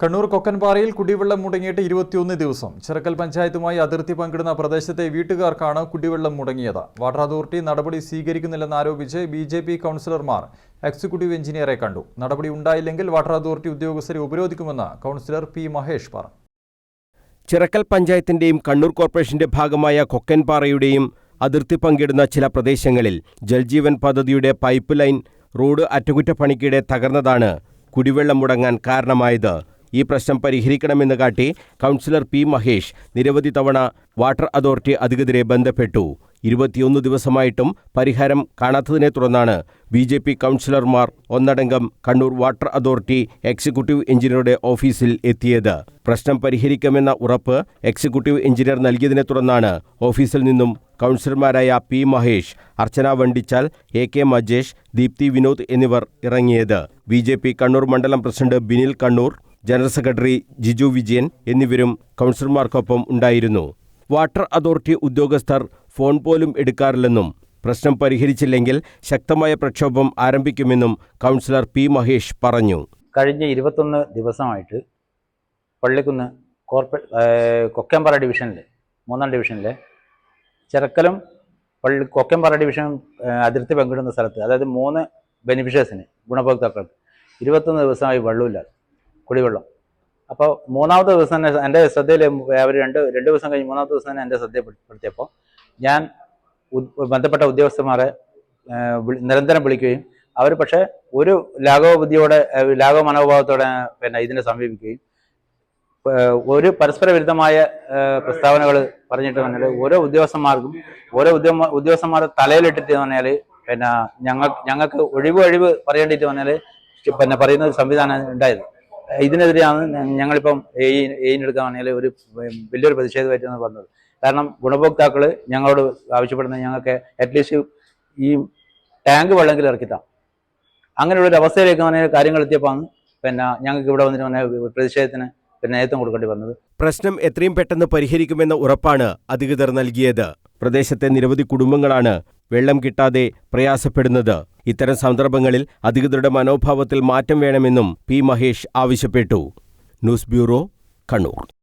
കണ്ണൂർ കൊക്കൻപാറയിൽ കുടിവെള്ളം മുടങ്ങിയിട്ട് ഇരുപത്തിയൊന്ന് ദിവസം. ചിറക്കൽ പഞ്ചായത്തുമായി അതിർത്തി പങ്കിടുന്ന പ്രദേശത്തെ വീട്ടുകാർക്കാണ് കുടിവെള്ളം മുടങ്ങിയത്. വാട്ടർ അതോറിറ്റി നടപടി സ്വീകരിക്കുന്നില്ലെന്നാരോപിച്ച് ബി ജെ പി കൗൺസിലർമാർ എക്സിക്യൂട്ടീവ് എഞ്ചിനീയറെ കണ്ടു. നടപടി ഉണ്ടായില്ലെങ്കിൽ വാട്ടർ അതോറിറ്റി ഉദ്യോഗസ്ഥരെ ഉപരോധിക്കുമെന്ന് കൗൺസിലർ പി മഹേഷ് പറഞ്ഞു. ചിറക്കൽ പഞ്ചായത്തിന്റെയും കണ്ണൂർ കോർപ്പറേഷന്റെ ഭാഗമായ കൊക്കൻപാറയുടെയും അതിർത്തി പങ്കിടുന്ന ചില പ്രദേശങ്ങളിൽ ജൽജീവൻ പദ്ധതിയുടെ പൈപ്പ് ലൈൻ റോഡ് അറ്റകുറ്റപ്പണിക്കിടെ തകർന്നതാണ് കുടിവെള്ളം മുടങ്ങാൻ കാരണമായത്. ഈ പ്രശ്നം പരിഹരിക്കണമെന്ന് കാട്ടി കൗൺസിലർ പി മഹേഷ് നിരവധി തവണ വാട്ടർ അതോറിറ്റി അധികൃതരെ ബന്ധപ്പെട്ടു. ഇരുപത്തിയൊന്ന് ദിവസമായിട്ടും പരിഹാരം കാണാത്തതിനെ തുടർന്നാണ് ബി ജെ പി കൗൺസിലർമാർ ഒന്നടങ്കം കണ്ണൂർ വാട്ടർ അതോറിറ്റി എക്സിക്യൂട്ടീവ് എഞ്ചിനീയറുടെ ഓഫീസിൽ എത്തിയത്. പ്രശ്നം പരിഹരിക്കുമെന്ന ഉറപ്പ് എക്സിക്യൂട്ടീവ് എഞ്ചിനീയർ നൽകിയതിനെ തുടർന്നാണ് ഓഫീസിൽ നിന്നും കൗൺസിലർമാരായ P Mahesh Archana Vandichal A K Majesh Deepthi Vinod എന്നിവർ ഇറങ്ങിയത്. ബി കണ്ണൂർ മണ്ഡലം president Binil Kannur general secretary Jiju Vijayan എന്നിവരും കൗൺസിലർമാർക്കൊപ്പം ഉണ്ടായിരുന്നു. വാട്ടർ അതോറിറ്റി ഉദ്യോഗസ്ഥർ ഫോൺ പോലും എടുക്കാറില്ലെന്നും പ്രശ്നം പരിഹരിച്ചില്ലെങ്കിൽ ശക്തമായ പ്രക്ഷോഭം ആരംഭിക്കുമെന്നും കൗൺസിലർ പി മഹേഷ് പറഞ്ഞു. കഴിഞ്ഞ ഇരുപത്തൊന്ന് ദിവസമായിട്ട് പള്ളിക്കുന്ന് കോർപ്പറേറ്റ് കൊക്കമ്പാറ ഡിവിഷനിൽ മൂന്നാം ഡിവിഷനിലെ ചെറുക്കലും പള്ളി കൊക്കമ്പാറ ഡിവിഷൻ അതിർത്തി പങ്കിടുന്ന സ്ഥലത്ത് അതായത് മൂന്ന് ബെനിഫിഷ്യേഴ്സിന് ഗുണഭോക്താക്കൾക്ക് ഇരുപത്തൊന്ന് ദിവസമായി വെള്ളമില്ല കുടിവെള്ളം. അപ്പോൾ മൂന്നാമത്തെ ദിവസം തന്നെ എന്റെ ശ്രദ്ധയിൽ അവർ രണ്ട് രണ്ട് ദിവസം കഴിഞ്ഞ് മൂന്നാമത്തെ ദിവസം തന്നെ എന്റെ ശ്രദ്ധയപ്പെടുത്തിയപ്പോൾ ഞാൻ ബന്ധപ്പെട്ട ഉദ്യോഗസ്ഥന്മാരെ നിരന്തരം വിളിക്കുകയും അവർ പക്ഷേ ഒരു ലാഘവ ബുദ്ധിയോടെ ലാഘവ മനോഭാവത്തോടെ പിന്നെ ഇതിനെ സമീപിക്കുകയും ഒരു പരസ്പര വിരുദ്ധമായ പ്രസ്താവനകൾ പറഞ്ഞിട്ട് പറഞ്ഞാൽ ഓരോ ഉദ്യോഗസ്ഥന്മാർക്കും ഓരോ ഉദ്യോഗ ഉദ്യോഗസ്ഥന്മാരെ തലയിലിട്ടിട്ട് പറഞ്ഞാൽ പിന്നെ ഞങ്ങൾ ഞങ്ങൾക്ക് ഒഴിവ് ഒഴിവ് പറയേണ്ടിയിട്ട് പറഞ്ഞാൽ പിന്നെ പറയുന്ന ഒരു സംവിധാനം ഉണ്ടായത് ഇതിനെതിരെയാണ് ഞങ്ങളിപ്പം എയിനെടുക്കുകയാണെങ്കിൽ ഒരു വലിയൊരു പ്രതിഷേധമായിട്ടാണ് പറഞ്ഞത് കാരണം ഗുണഭോക്താക്കൾ ഞങ്ങളോട് ആവശ്യപ്പെടുന്നത് ഞങ്ങൾക്ക് അറ്റ്ലീസ്റ്റ് ഈ ടാങ്ക് വെള്ളമെങ്കിലും ഇറക്കിത്താം. അങ്ങനെയുള്ള ഒരു അവസ്ഥയിലേക്ക് പറഞ്ഞാൽ കാര്യങ്ങൾ എത്തിയപ്പോൾ പിന്നെ ഞങ്ങൾക്ക് ഇവിടെ വന്നിട്ട് പറഞ്ഞാൽ പ്രതിഷേധത്തിന് പിന്നെ നേതൃത്വം കൊടുക്കേണ്ടി വന്നത്. പ്രശ്നം എത്രയും പെട്ടെന്ന് പരിഹരിക്കുമെന്ന ഉറപ്പാണ് അധികൃതർ നൽകിയത്. പ്രദേശത്തെ നിരവധി കുടുംബങ്ങളാണ് വെള്ളം കിട്ടാതെ പ്രയാസപ്പെടുന്നത്. ഇത്തരം സന്ദർഭങ്ങളിൽ അധികൃതരുടെ മനോഭാവത്തിൽ മാറ്റം വേണമെന്നും പി മഹേഷ് ആവശ്യപ്പെട്ടു. News bureau Kannur.